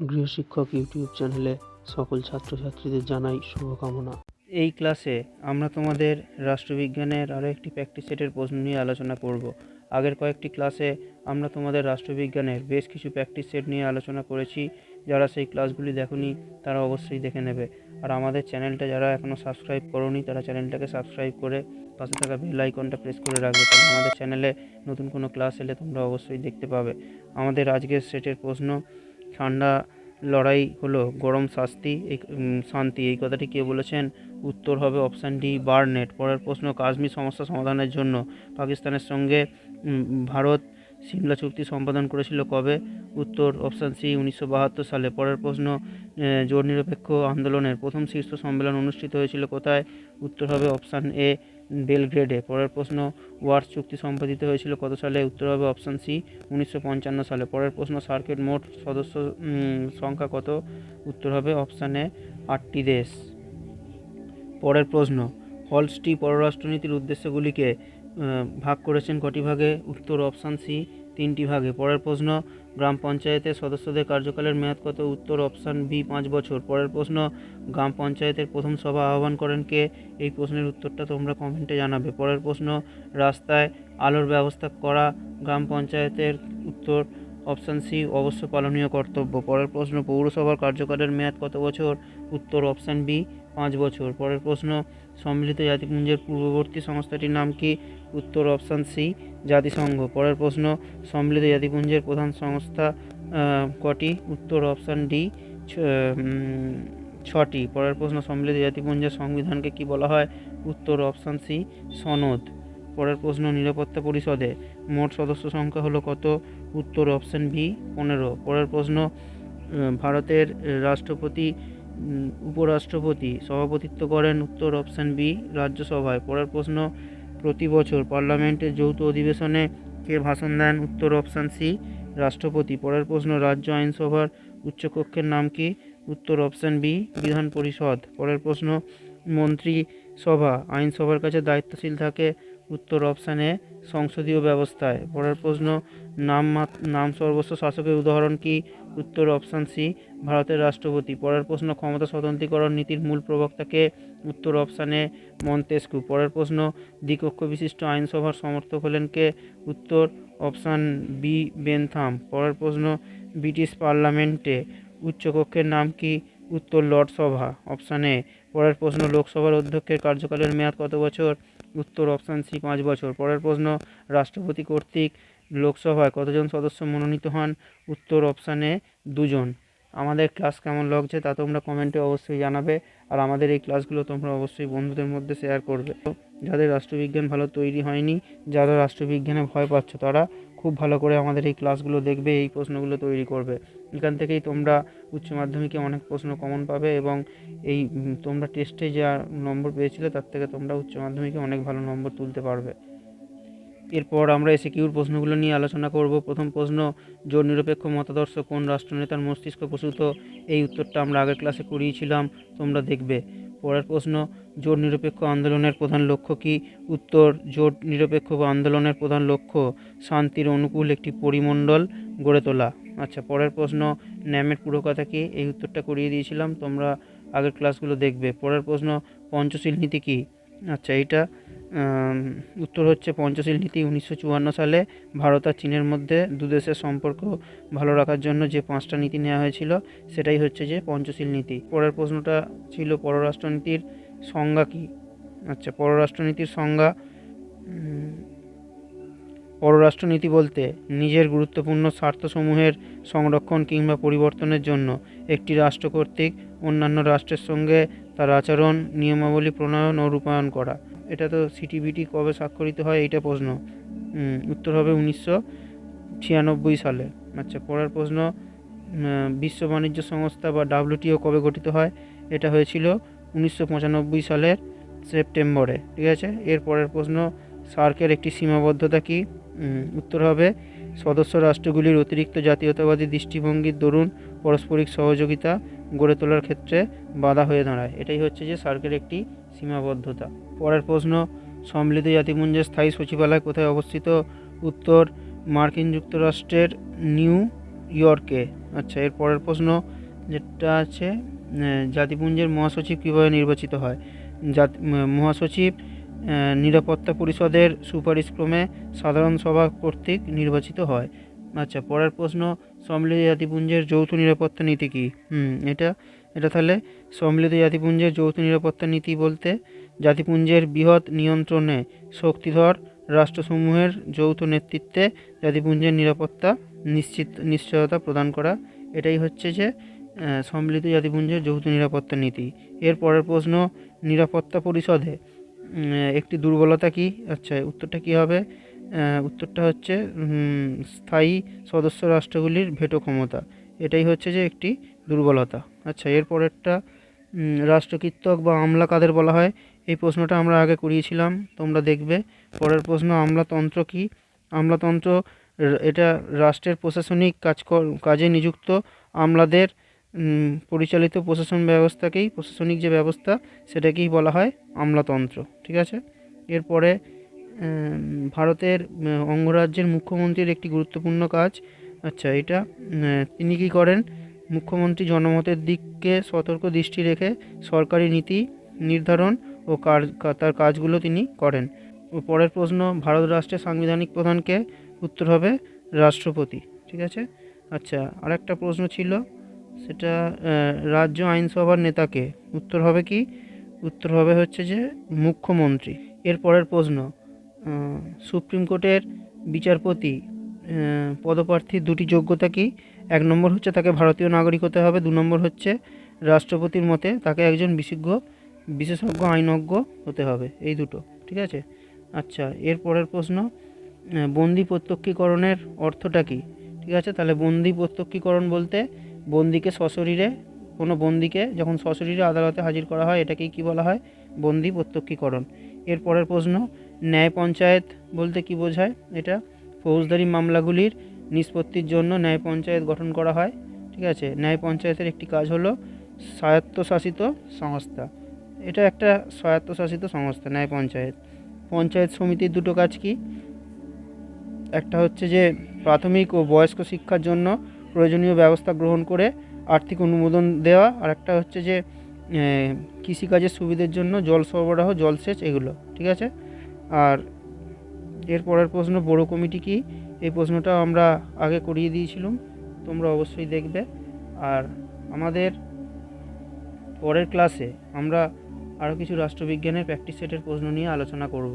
গৃহশিক্ষক YouTube চ্যানেলে সকল ছাত্রছাত্রীদের জানাই শুভকামনা। এই ক্লাসে আমরা তোমাদের রাষ্ট্রবিজ্ঞানের আরও একটি প্র্যাকটিস সেটের প্রশ্ন নিয়ে আলোচনা করব। আগের কয়েকটি ক্লাসে আমরা তোমাদের রাষ্ট্রবিজ্ঞানের বেশ কিছু প্র্যাকটিস সেট নিয়ে আলোচনা করেছি। যারা সেই ক্লাসগুলি দেখোনি, তারা অবশ্যই দেখে নেবে। আর আমাদের চ্যানেলটা যারা এখনও সাবস্ক্রাইব করোনি, তারা চ্যানেলটাকে সাবস্ক্রাইব করে পাশে থাকা বেল আইকনটা প্রেস করে রাখবে। তাহলে আমাদের চ্যানেলে নতুন কোনো ক্লাস এলে তোমরা অবশ্যই দেখতে পাবে। আমাদের আজকের সেটের প্রশ্ন ঠান্ডা লড়াই হলো, গরম শাস্তি শান্তি। এই কথাটি কে বলেছেন? উত্তর হবে অপশান ডি, বার্নেট। পরের প্রশ্ন, কাশ্মীর সমস্যা সমাধানের জন্য পাকিস্তানের সঙ্গে ভারত সিমলা চুক্তি সম্পাদন করেছিল কবে? উত্তর অপশান সি, উনিশশো বাহাত্তর সালে। পরের প্রশ্ন জোট নিরপেক্ষ আন্দোলনের প্রথম শীর্ষ সম্মেলন অনুষ্ঠিত হয়েছিল কোথায়? উত্তর হবে অপশান এ বেলগ্রেডে। পরের প্রশ্ন ওয়ার্স চুক্তি সম্পাদিত হয়েছিল কত সালে? উত্তর হবে অপশান সি, উনিশশো পঞ্চান্ন সালে। পরের প্রশ্ন সার্কের মোট সদস্য সংখ্যা কত? উত্তর হবে অপশান আটটি দেশ। পরের প্রশ্ন, হলস্টি পররাষ্ট্রনীতির উদ্দেশ্যগুলিকে ভাগ করেছেন কটি ভাগে? উত্তর অপশান সি, তিনটি ভাগে। পরের প্রশ্ন গ্রাম পঞ্চায়েতের সদস্যদের কার্যকালের মেয়াদ কত? উত্তর অপশান বি, পাঁচ বছর। পরের প্রশ্ন, গ্রাম পঞ্চায়েতের প্রথম সভা আহ্বান করেন কে? এই প্রশ্নের উত্তরটা তোমরা কমেন্টে জানাবে। পরের প্রশ্ন, রাস্তায় আলোর ব্যবস্থা করা গ্রাম পঞ্চায়েতের উত্তর অপশান সি, অবশ্য পালনীয় কর্তব্য। পরের প্রশ্ন, পৌরসভার কার্যকালের মেয়াদ কত বছর? উত্তর অপশান বি পাঁচ বছর। পরের প্রশ্ন, সম্মিলিত জাতিপুঞ্জের পূর্ববর্তী সংস্থাটির নাম কি? উত্তর অপশান সি, জাতিসংঘ। পরের প্রশ্ন, সম্মিলিত জাতিপুঞ্জের প্রধান সংস্থা কটি? উত্তর অপশান ডি ছটি। পরের প্রশ্ন, সম্মিলিত জাতিপুঞ্জের সংবিধানকে কি বলা হয়? উত্তর অপশান সি, সনদ। পরের প্রশ্ন, নিরাপত্তা পরিষদে মোট সদস্য সংখ্যা হলো কত? উত্তর অপশান বি, পনেরো। পরের প্রশ্ন ভারতের রাষ্ট্রপতি উপরাষ্ট্রপতি সভাপতিত্ব করেন উত্তর অপশান বি রাজ্যসভায়। পরের প্রশ্ন, প্রতি বছর পার্লামেন্টের যৌথ অধিবেশনে কে ভাষণ দেন উত্তর অপশান সি রাষ্ট্রপতি। পরের প্রশ্ন, রাজ্য আইনসভার উচ্চকক্ষের নাম কি? উত্তর অপশান বি বিধান পরিষদ। পরের প্রশ্ন, মন্ত্রিসভা আইনসভার কাছে দায়িত্বশীল থাকে উত্তর অপশানে সংসদীয় ব্যবস্থায়। পরের প্রশ্ন, নাম নাম সর্বস্ব শাসকের উদাহরণ কি? উত্তর অপশান সি, ভারতের রাষ্ট্রপতি। পরের প্রশ্ন, ক্ষমতা স্বতন্ত্রীকরণ নীতির মূল প্রবক্তাকে উত্তর অপশানে মন্তেস্কু পরের প্রশ্ন, দ্বিকক্ষ বিশিষ্ট আইনসভার সমর্থক হলেন কে? উত্তর অপশান বি, বেনথাম। পরের প্রশ্ন, ব্রিটিশ পার্লামেন্টে উচ্চকক্ষের নাম কি? উত্তর লর্ড সভা। অপশান পরের প্রশ্ন, লোকসভার অধ্যক্ষের কার্যকালের মেয়াদ কত বছর? উত্তর অপশান সি, পাঁচ বছর। পরের প্রশ্ন, রাষ্ট্রপতি কর্তৃক লোকসভায় কতজন সদস্য মনোনীত হন? উত্তর অপশানে দুজন। আমাদের ক্লাস কেমন লাগছে তা তোমরা কমেন্টে অবশ্যই জানাবে, আর আমাদের এই ক্লাসগুলো তোমরা অবশ্যই বন্ধুদের মধ্যে শেয়ার করবে। যাদের রাষ্ট্রবিজ্ঞান ভালো তৈরি হয়নি, যারা রাষ্ট্রবিজ্ঞানে ভয় পাচ্ছ, তারা খুব ভালো করে আমাদের এই ক্লাসগুলো দেখবে, এই প্রশ্নগুলো তৈরি করবে। এখান থেকেই তোমরা উচ্চ মাধ্যমিকে অনেক প্রশ্ন কমন পাবে এবং এই তোমরা টেস্টে যা নম্বর পেয়েছিলে তার থেকে তোমরা উচ্চ মাধ্যমিকে অনেক ভালো নম্বর তুলতে পারবে। এরপর আমরা এসে কিউর প্রশ্নগুলো নিয়ে আলোচনা করব। প্রথম প্রশ্ন, জোর নিরপেক্ষ মতাদর্শ কোন রাষ্ট্রনেতার মস্তিষ্ক প্রসূত? এই উত্তরটা আমরা আগের ক্লাসে করিয়েছিলাম, তোমরা দেখবে। পরের প্রশ্ন, জোট নিরপেক্ষ আন্দোলনের প্রধান লক্ষ্য কি? উত্তর, জোট নিরপেক্ষ আন্দোলনের প্রধান লক্ষ্য শান্তির অনুকূল একটি পরিমণ্ডল গড়ে তোলা। আচ্ছা পরের প্রশ্ন, ন্যামের পুরো কথা কি? এই উত্তরটা করিয়ে দিয়েছিলাম, তোমরা আগের ক্লাসগুলো দেখবে। পরের প্রশ্ন, পঞ্চশীল নীতি কি? আচ্ছা এইটা উত্তর হচ্ছে পঞ্চশীল নীতি উনিশশো চুয়ান্ন সালে ভারত আর চীনের মধ্যে দু দেশের সম্পর্ক ভালো রাখার জন্য যে পাঁচটা নীতি নেওয়া হয়েছিল, সেটাই হচ্ছে যে পঞ্চশীল নীতি। পরের প্রশ্নটা ছিল পররাষ্ট্রনীতির সংজ্ঞা কী? আচ্ছা পররাষ্ট্রনীতির সংজ্ঞা পররাষ্ট্রনীতি বলতে নিজের গুরুত্বপূর্ণ স্বার্থসমূহের সংরক্ষণ কিংবা পরিবর্তনের জন্য একটি রাষ্ট্র কর্তৃক অন্যান্য রাষ্ট্রের সঙ্গে তার আচরণ, নিয়মাবলী, প্রণয়ন ও রূপায়ণ করা। এটা তো সিটিবিটি কবে স্বাক্ষরিত হয় এইটা প্রশ্ন। উত্তর হবে উনিশশো ছিয়ানব্বই সালে। আচ্ছা পরের প্রশ্ন বিশ্ব বাণিজ্য সংস্থা বা ডাব্লিউটিও কবে গঠিত হয়? এটা হয়েছিল উনিশশো পঁচানব্বই সালের সেপ্টেম্বরে, ঠিক আছে? এর পরের প্রশ্ন, সার্কের একটি সীমাবদ্ধতা কি? উত্তর হবে, সদস্য রাষ্ট্রগুলির অতিরিক্ত জাতীয়তাবাদী দৃষ্টিভঙ্গির দরুন পারস্পরিক সহযোগিতা গড়ে তোলার ক্ষেত্রে বাধা হয়ে দাঁড়ায়। এটাই হচ্ছে যে সার্কের একটি সীমাবদ্ধতা। পরের প্রশ্ন, সম্মিলিত জাতিপুঞ্জের স্থায়ী সচিবালয় কোথায় অবস্থিত? উত্তর, মার্কিন যুক্তরাষ্ট্রের নিউ ইয়র্কে। আচ্ছা এর পরের প্রশ্ন, যেটা আছে জাতিপুঞ্জের মহাসচিব কীভাবে নির্বাচিত হয়? জাতি মহাসচিব নিরাপত্তা পরিষদের সুপারিশক্রমে সাধারণ সভা কর্তৃক নির্বাচিত হয়। আচ্ছা পরের প্রশ্ন, সম্মিলিত জাতিপুঞ্জের যৌথ নিরাপত্তা নীতি কী? হুম, এটা এটা তাহলে সম্মিলিত জাতিপুঞ্জের যৌথ নিরাপত্তা নীতি বলতে জাতিপুঞ্জের বৃহৎ নিয়ন্ত্রণে শক্তিধর রাষ্ট্রসমূহের যৌথ নেতৃত্বে জাতিপুঞ্জের নিরাপত্তা নিশ্চিত, নিশ্চয়তা প্রদান করা। এটাই হচ্ছে যে সম্মিলিত জাতিপুঞ্জের যৌথ নিরাপত্তা নীতি। এর পরের প্রশ্ন, নিরাপত্তা পরিষদে একটি দুর্বলতা কি? আচ্ছা উত্তরটা কি হবে? উত্তরটা হচ্ছে স্থায়ী সদস্য রাষ্ট্রগুলির ভেটো ক্ষমতা। এটাই হচ্ছে যে একটি দুর্বলতা। আচ্ছা এর পরেরটা উম, রাষ্ট্রকীর্তক বা আমলা কাদের বলা হয়? এই প্রশ্নটা আমরা আগে করিয়েছিলাম তোমরা দেখবে। পরের প্রশ্ন আমলাতন্ত্র কি? আমলাতন্ত্র এটা রাষ্ট্রের প্রশাসনিক কাজ কাজে নিযুক্ত আমলাদের পরিচালিত প্রশাসন ব্যবস্থাকেই প্রশাসনিক যে ব্যবস্থা সেটাকেই বলা হয় আমলাতন্ত্র। ঠিক আছে? এরপরে ভারতের অঙ্গরাজ্যের মুখ্যমন্ত্রীর একটি গুরুত্বপূর্ণ কাজ। আচ্ছা এটা তিনি কি করেন? মুখ্যমন্ত্রী জনমতের দিককে সতর্ক দৃষ্টি রেখে সরকারি নীতি নির্ধারণ ও তার কাজগুলো তিনি করেন। ও পরের প্রশ্ন, ভারত রাষ্ট্রের সাংবিধানিক প্রধানকে উত্তর হবে রাষ্ট্রপতি, ঠিক আছে? আচ্ছা আরেকটা প্রশ্ন ছিল, সেটা রাজ্য আইনসভার নেতাকে উত্তর হবে কি? উত্তর হবে হচ্ছে যে মুখ্যমন্ত্রী। এর পরের প্রশ্ন সুপ্রিম কোর্টের বিচারপতি পদপ্রার্থীর দুটি যোগ্যতা কি? এক নম্বর হচ্ছে তাকে ভারতীয় নাগরিক হতে হবে, দু নম্বর হচ্ছে রাষ্ট্রপতির মতে তাকে একজন বিশেষজ্ঞ বিশেষজ্ঞ আইনজ্ঞ হতে হবে, এই দুটো, ঠিক আছে? আচ্ছা এর পরের প্রশ্ন বন্দি প্রত্যক্ষীকরণের অর্থটা কি? ঠিক আছে, তাহলে বন্দি প্রত্যক্ষীকরণ বলতে বন্দিকে সশরীরে, কোনো বন্দিকে যখন সশরীরে আদালতে হাজির করা হয়, এটাকেই কি বলা হয়? বন্দি প্রত্যক্ষীকরণ। এর পরের প্রশ্ন ন্যায় পঞ্চায়েত বলতে কি বোঝায় এটা? ফৌজদারি মামলাগুলির নিষ্পত্তির জন্য ন্যায় পঞ্চায়েত গঠন করা হয়, ঠিক আছে? ন্যায় পঞ্চায়েতের একটি কাজ হলো স্বায়ত্তশাসিত সংস্থা। এটা একটা স্বায়ত্তশাসিত সংস্থা, ন্যায় পঞ্চায়েত। পঞ্চায়েত সমিতির দুটো কাজ কি? একটা হচ্ছে যে, প্রাথমিক ও বয়স্ক শিক্ষার জন্য প্রয়োজনীয় ব্যবস্থা গ্রহণ করে আর্থিক অনুমোদন দেওয়া, আর একটা হচ্ছে যে কৃষিকাজের সুবিধের জন্য জল সরবরাহ জলসেচ এগুলো, ঠিক আছে? আর এর পরের প্রশ্ন, বড় কমিটি কি? এই প্রশ্নটা আমরা আগে করিয়ে দিয়েছিলাম, তোমরা অবশ্যই দেখবে। আর আমাদের পরের ক্লাসে আমরা আরও কিছু রাষ্ট্রবিজ্ঞানের প্র্যাকটিস সেটের প্রশ্ন নিয়ে আলোচনা করব।